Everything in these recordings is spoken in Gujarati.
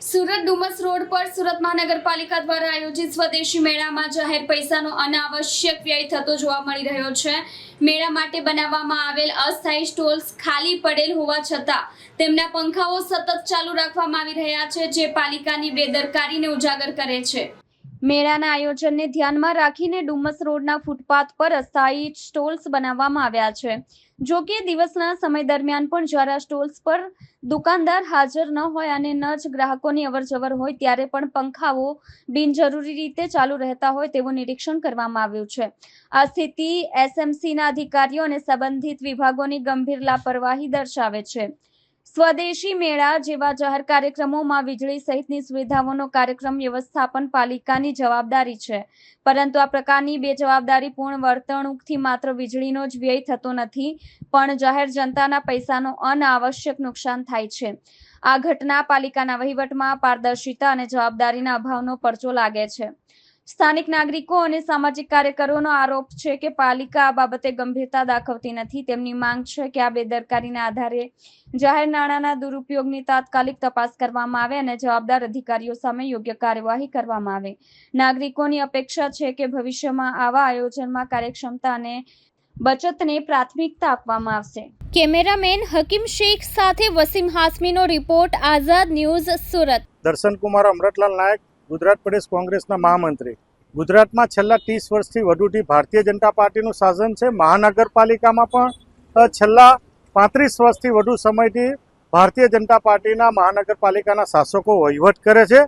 સુરત ડુમસ રોડ પર સુરત મહાનગરપાલિકા દ્વારા આયોજિત સ્વદેશી મેળામાં જાહેર પૈસાનો અનાવશ્યક વ્યય થતો જોવા મળી રહ્યો છે. મેળા માટે બનાવવામાં આવેલ અસ્થાયી સ્ટોલ્સ ખાલી પડેલ હોવા છતાં તેમના પંખાઓ સતત ચાલુ રાખવામાં આવી રહ્યા છે, જે પાલિકાની બેદરકારીને ઉજાગર કરે છે. મેળાના આયોજનને ધ્યાનમાં રાખીને ડુમસ રોડના ફૂટપાથ પર અસ્થાયી સ્ટોલ્સ બનાવવામાં આવ્યા છે. જો કે દિવસના સમય દરમિયાન પણ જ્યારે સ્ટોલ્સ પર દુકાનદાર હાજર ન હોય અને ન જ ગ્રાહકોની અવરજવર હોય ત્યારે પણ પંખાઓ બિનજરૂરી રીતે ચાલુ રહેતા હોય તેવું નિરીક્ષણ કરવામાં આવ્યું છે. આ સ્થિતિ એસએમસીના અધિકારીઓ અને સંબંધિત વિભાગોની ગંભીર લાપરવાહી દર્શાવે છે. સ્વદેશી મેળા જેવા જાહેર કાર્યક્રમોમાં વીજળી સહિતની સુવિધાઓનો કાર્યક્રમ વ્યવસ્થાપન પાલિકાની જવાબદારી છે. પરંતુ આ પ્રકારની બેજવાબદારીપૂર્ણ વર્તણૂકથી માત્ર વીજળીનો જ વ્યય થતો નથી, પણ જાહેર જનતાના પૈસાનો અનાવશ્યક નુકસાન થાય છે. આ ઘટના પાલિકાના વહીવટમાં પારદર્શિતા અને જવાબદારીના અભાવનો પરચો લાગે છે. સ્થાનિક નાગરિકો અને સામાજિક કાર્યકરોનો આરોપ છે કે પાલિકા આ બાબતે ગંભીરતા દાખવતી નથી. તેમની માંગ છે કે આ બેદરકારીના આધારે જાહેર નાણાંના દુરુપયોગની તાત્કાલિક તપાસ કરવામાં આવે અને જવાબદાર અધિકારીઓ સામે યોગ્ય કાર્યવાહી કરવામાં આવે. નાગરિકોની અપેક્ષા છે કે ભવિષ્યમાં આવા આયોજનમાં કાર્યક્ષમતા અને બચતને પ્રાથમિકતા આપવામાં આવશે. કેમેરામેન હકીમ શેખ સાથે વસીમ હાસમીનો રિપોર્ટ આઝાદ ન્યૂઝ સુરત. દર્શનકુમાર અમરતલાલ નાયક ગુજરાત પ્રદેશ કોંગ્રેસના મહામંત્રી. ગુજરાતમાં છેલ્લા ત્રીસ વર્ષથી વધુથી ભારતીય જનતા પાર્ટીનું શાસન છે. મહાનગરપાલિકામાં પણ છેલ્લા પાંત્રીસ વર્ષથી વધુ સમયથી ભારતીય જનતા પાર્ટીના મહાનગરપાલિકાના શાસકો વહીવટ કરે છે.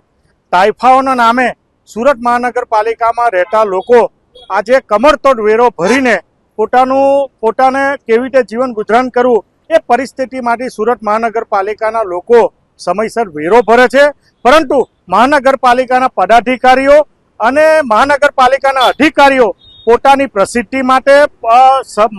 તાઇફાઓના નામે સુરત મહાનગરપાલિકામાં રહેતા લોકો આજે કમરતોડ વેરો ભરીને પોતાનું, પોતાને કેવી રીતે જીવન ગુજરાન કરવું એ પરિસ્થિતિમાંથી સુરત મહાનગરપાલિકાના લોકો સમયસર વેરો ભરે છે. પરંતુ મહાનગરપાલિકાના પદાધિકારીઓ અને મહાનગરપાલિકાના અધિકારીઓ પોતાની પ્રસિદ્ધિ માટે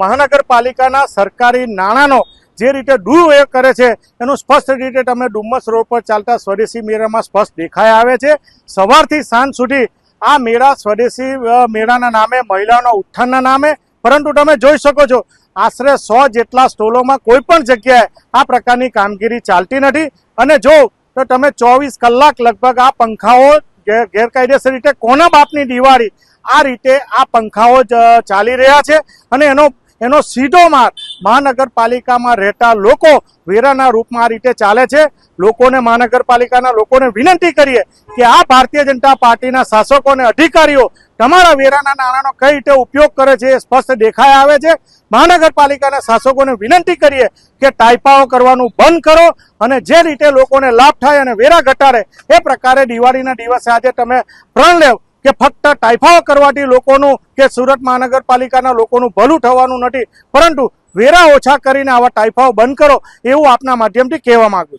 મહાનગરપાલિકાના સરકારી નાણાંનો જે રીતે દુરુપયોગ કરે છે, એનું સ્પષ્ટ રીતે તમે ડુમ્મસ રોડ પર ચાલતા સ્વદેશી મેળામાં સ્પષ્ટ દેખાઈ આવે છે. સવારથી સાંજ સુધી આ મેળા સ્વદેશી મેળાના નામે, મહિલાઓના ઉત્થાનના નામે, પરંતુ તમે જોઈ શકો છો, આશરે સો જેટલા સ્ટોલોમાં કોઈ પણ જગ્યાએ આ પ્રકારની કામગીરી ચાલતી નથી. અને જો તો તમે ચોવીસ કલાક લગભગ આ પંખાઓ ગેરકાયદેસર રીતે કોના બાપની દિવાળી આ રીતે આ પંખાઓ ચાલી રહ્યા છે અને એનો એનો સીધો માર મહાનગરપાલિકામાં રહેતા લોકો વેરાના રૂપમાં આ રીતે ચાલે છે. લોકોને મહાનગરપાલિકાના લોકોને વિનંતી કરીએ કે આ ભારતીય જનતા પાર્ટીના શાસકો અને અધિકારીઓ તમારા વેરાના નાણાંનો કઈ રીતે ઉપયોગ કરે છે એ સ્પષ્ટ દેખાઈ આવે છે. મહાનગરપાલિકાના શાસકોને વિનંતી કરીએ કે ટાઈપાઓ કરવાનું બંધ કરો અને જે રીતે લોકોને લાભ થાય અને વેરા ઘટાડે એ પ્રકારે દિવાળીના દિવસે આજે તમે પ્રણ લેવ કે ફક્ત ટાઈફાઓ કરવાથી લોકોનું કે સુરત મહાનગરપાલિકાના લોકોનું ભલું થવાનું નથી. પરંતુ વેરા ઓછા કરીને આવા ટાઈફાઓ બંધ કરો એવું આપના માધ્યમથી કહેવા માંગુ